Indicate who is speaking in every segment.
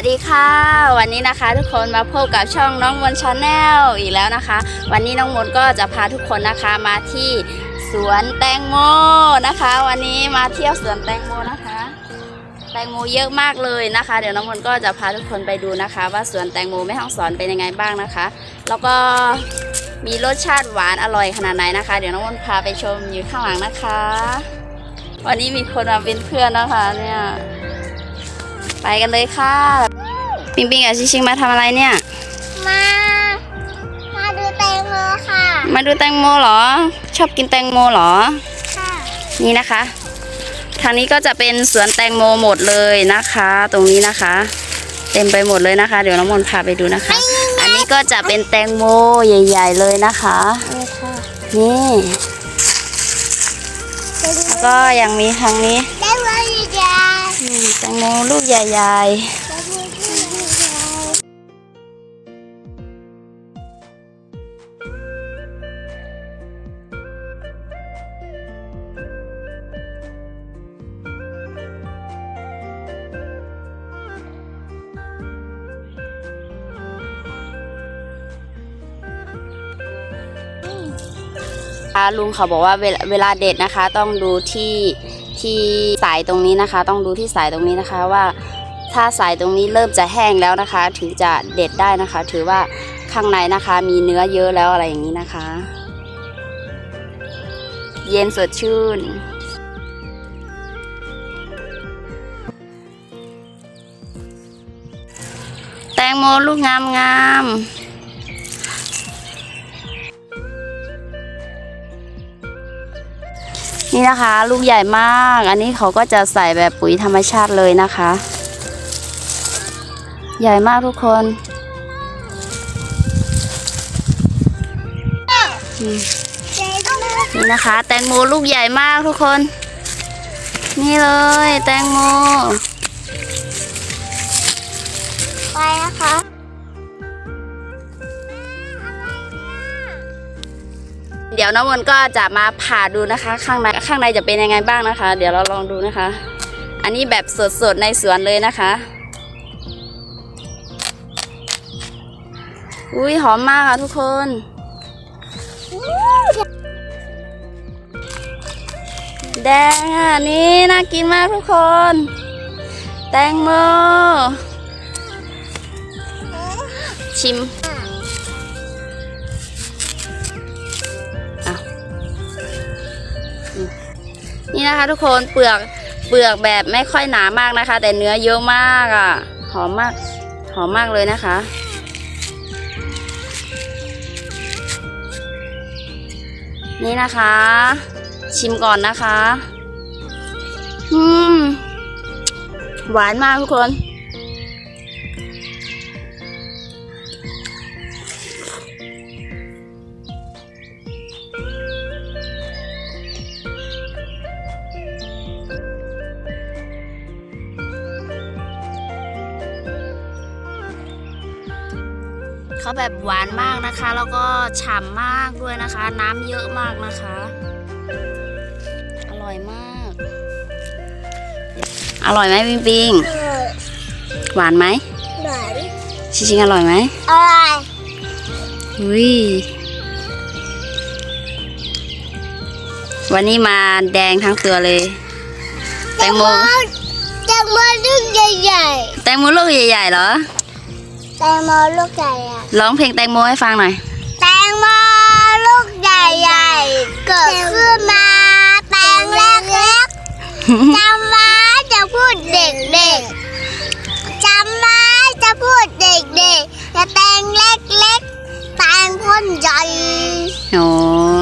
Speaker 1: วัสดีค่ะ วันนี้นะคะทุกคนมาพบกับช่องน้องมนชาแนลอีกแล้วนะคะ วันนี้น้องมนก็จะพาทุกคนนะคะมาที่สวนแตงโมนะคะ วันนี้มาเที่ยวสวนแตงโมนะคะ แตงโมเยอะมากเลยนะคะ เดี๋ยวน้องมนก็จะพาทุกคนไปดูนะคะ ว่าสวนแตงโมแม่ห้องสอนเป็นยังไงบ้างนะคะ แล้วก็มีรสชาติหวานอร่อยขนาดไหนนะคะ เดี๋ยวน้องมนพาไปชมอยู่ข้างหลังนะคะ วันนี้มีคนมาเป็นเพื่อนนะคะเนี่ย ไปกันเลยค่ะ ปิงปิงกับชิชิงมาทำอะไรเนี่ย
Speaker 2: มา มาดูแตงโมค่ะ
Speaker 1: มาดูแตงโมเหรอ ชอบกินแตงโมเหรอ
Speaker 2: ค่ะ
Speaker 1: นี่นะคะ ทางนี้ก็จะเป็นสวนแตงโมหมดเลยนะคะ ตรงนี้นะคะ เต็มไปหมดเลยนะคะ เดี๋ยวน้องมนต์พาไปดูนะคะ อันนี้ก็จะเป็นแตงโมใหญ่ ๆ เลยนะคะ
Speaker 2: นี่ค่ะ
Speaker 1: นี่แล้วก็ยังมีทางนี้
Speaker 2: ได้ไหมยาย
Speaker 1: อืมแตงโมลูกใหญ่
Speaker 2: ได้ไหม
Speaker 1: ๆอ่าลุงเขาบอกว่าเวลาเวลาเด็ดนะคะ ต้องดูที่ ที่สายตรงนี้นะคะ ต้องดูที่สายตรงนี้นะคะว่า ถ้าสายตรงนี้เริ่มจะแห้งแล้วนะคะ ถึงจะเด็ดได้นะคะ ถือว่าข้างในนะคะ มีเนื้อเยอะแล้วอะไรอย่างนี้นะคะ เย็นสดชื่นแตงโมลูกงามงาม นี่นะคะ ลูกใหญ่มาก อันนี้เขาก็จะใส่แบบปุ๋ยธรรมชาติเลยนะคะ ใหญ่มากทุกคนนี่นะคะ แตงโมลูกใหญ่มากทุกคน นี่เลย แตงโม เดี๋ยวน้องมนก็จะมาผ่าดูนะคะ ข้างในข้างในจะเป็นยังไงบ้างนะคะ เดี๋ยวเราลองดูนะคะ อันนี้แบบสดๆในสวนเลยนะคะอุ้ยหอมมากค่ะทุกคนแดงอะนี่น่ากินมากทุกคน แตงโมชิม นี่นะคะ ทุกคนเปลือกเปลือกแบบไม่ค่อยหนามากนะคะ แต่เนื้อเยอะมากอะ หอมมาก หอมมากเลยนะคะ นี่นะคะ ชิมก่อนนะคะ อืม หวานมากทุกคน เขาแบบหวานมากนะคะ แล้วก็ฉ่ำมากด้วยนะคะ น้ำเยอะมากนะคะ อร่อยมาก อร่อยไหมปิงปิง
Speaker 2: เออ
Speaker 1: หวานไหม
Speaker 2: ไหน
Speaker 1: ชิชิงอร่อยไหม
Speaker 2: อะไร
Speaker 1: อุ้ยวันนี้มาแดงทั้งตัวเลย แตงโม
Speaker 2: แตงโมลูกใหญ่
Speaker 1: แตงโมลูกใหญ่ๆเหรอ
Speaker 2: ๆ แตงโมลูกใหญ่อะ
Speaker 1: ร้องเพลงแตงโมให้ฟังหน่อย
Speaker 2: แตงโมลูกใหญ่ๆเกิดขึ้นมาแตงเล็กๆจำไว้จะพูดเด็กๆจำไว้จะพูดเด็กๆจะแตงเล็กๆแตงพ่นใหญ่
Speaker 1: โอ้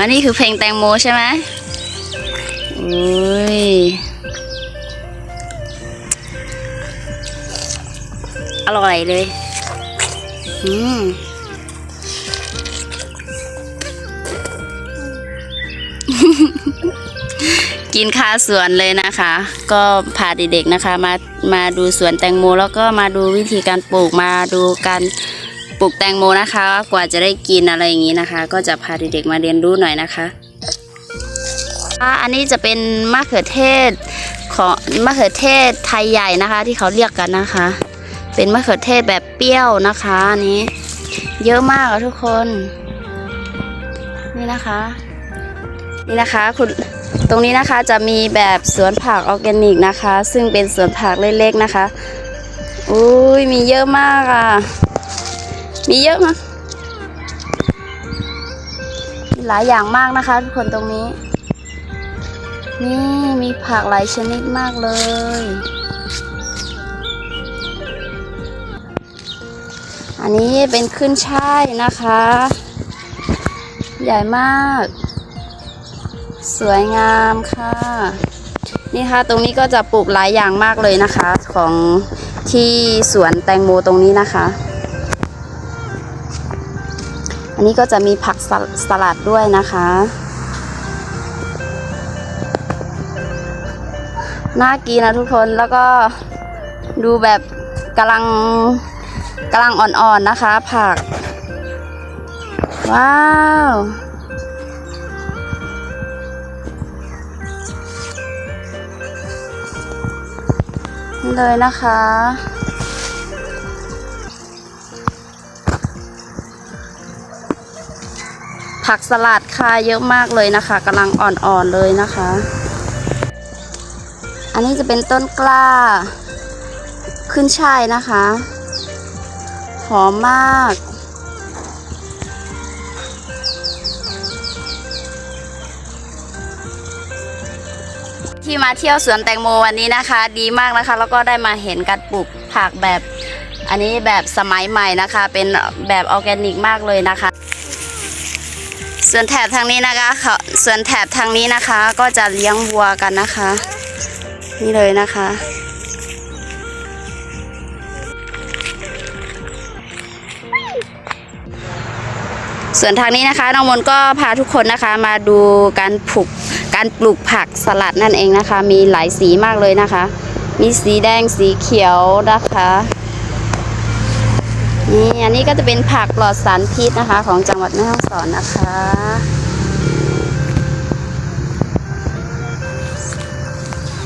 Speaker 1: อันนี้คือเพลงแตงโมใช่ไหมอุ้ยอร่อยเลย อืมกินคาสวนเลยนะคะ ก็พาเด็กๆนะคะ มามาดูสวนแตงโม แล้วก็มาดูวิธีการปลูกมาดูการปลูกแตงโมนะคะ กว่าจะได้กินอะไรอย่างนี้นะคะ ก็จะพาเด็กๆมาเรียนรู้หน่อยนะคะอันนี้จะเป็นมะเขือเทศของมะเขือเทศไทยใหญ่นะคะ ที่เขาเรียกกันนะคะ เป็นมะเขือเทศแบบเปรี้ยวนะคะอันนี้ เยอะมากอะทุกคน นี่นะคะ นี่นะคะคุณตรงนี้นะคะจะมีแบบสวนผักออร์แกนิกนะคะ ซึ่งเป็นสวนผักเล็กๆนะคะอุ้ยมีเยอะมากอะมีเยอะมากมีหลายอย่างมากนะคะทุกคนตรงนี้ นี่มีผักหลายชนิดมากเลย อันนี้เป็นขึ้นช่ายนะคะ ใหญ่มาก สวยงามค่ะ นี่ค่ะตรงนี้ก็จะปลูกหลายอย่างมากเลยนะคะ ของที่สวนแตงโมตรงนี้นะคะ อันนี้ก็จะมีผักสลสลัดด้วยนะคะ น่ากินนะทุกคนแล้วก็ดูแบบกำลัง กำลังอ่อนๆนะคะ ผัก ว้าว เลยนะคะผักสลัดค่ะเยอะมากเลยนะคะกำลังอ่อนๆเลยนะคะ อันนี้จะเป็นต้นกล้า ขึ้นช่ายนะคะ อมมาก ที่มาเที่ยวสวนแตงโมวันนี้นะคะ ดีมากนะคะ แล้วก็ได้มาเห็นการปลูกผักแบบ อันนี้แบบสมัยใหม่นะคะ เป็นแบบออร์แกนิกมากเลยนะคะ ส่วนแถบทางนี้นะคะเขาส่วนแถบทางนี้นะคะ ก็จะเลี้ยงวัวกันนะคะ นี่เลยนะคะ ส่วนทางนี้นะคะน้องมนก็พาทุกคนนะคะมาดูการปลูกการปลูกผักสลัดนั่นเองนะคะ มีหลายสีมากเลยนะคะ มีสีแดงสีเขียวนะคะนี่อันนี้ก็จะเป็นผักปลอดสารพิษนะคะ ของจังหวัดแม่ฮ่องสอนนะคะ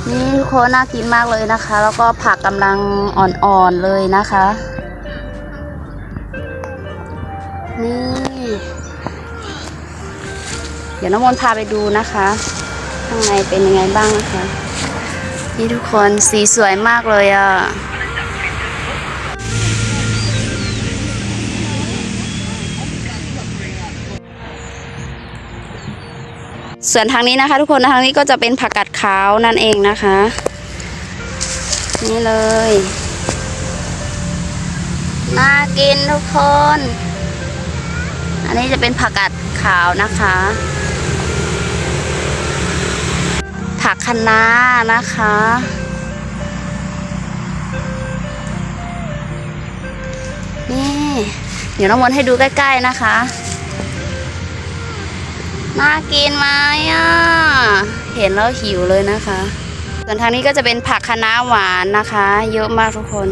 Speaker 1: นี่ทุกคนน่ากินมากเลยนะคะ แล้วก็ผักกำลังอ่อนๆเลยนะคะ นี่ ดี๋ยวน้ำมนต์พาไปดูนะคะข้างในเป็นยังไงบ้างนะคะ นี่ทุกคนสีสวยมากเลยอะ่ะส่วนทางนี้นะคะ ทุกคนทางนี้ก็จะเป็นผักกาดขาวนั่นเองนะคะ นี่เลยน่ากินทุกคน อันนี้จะเป็นผักกาดขาวนะคะ ผัก คะน้านะคะ นี่ เดี๋ยวน้องมนให้ดูใกล้ ๆ นะคะ น่ากินไหมอะ เห็นแล้วหิวเลยนะคะ ส่วนทางนี้ก็จะเป็นผักคะน้าหวานนะคะ เยอะมากทุกคน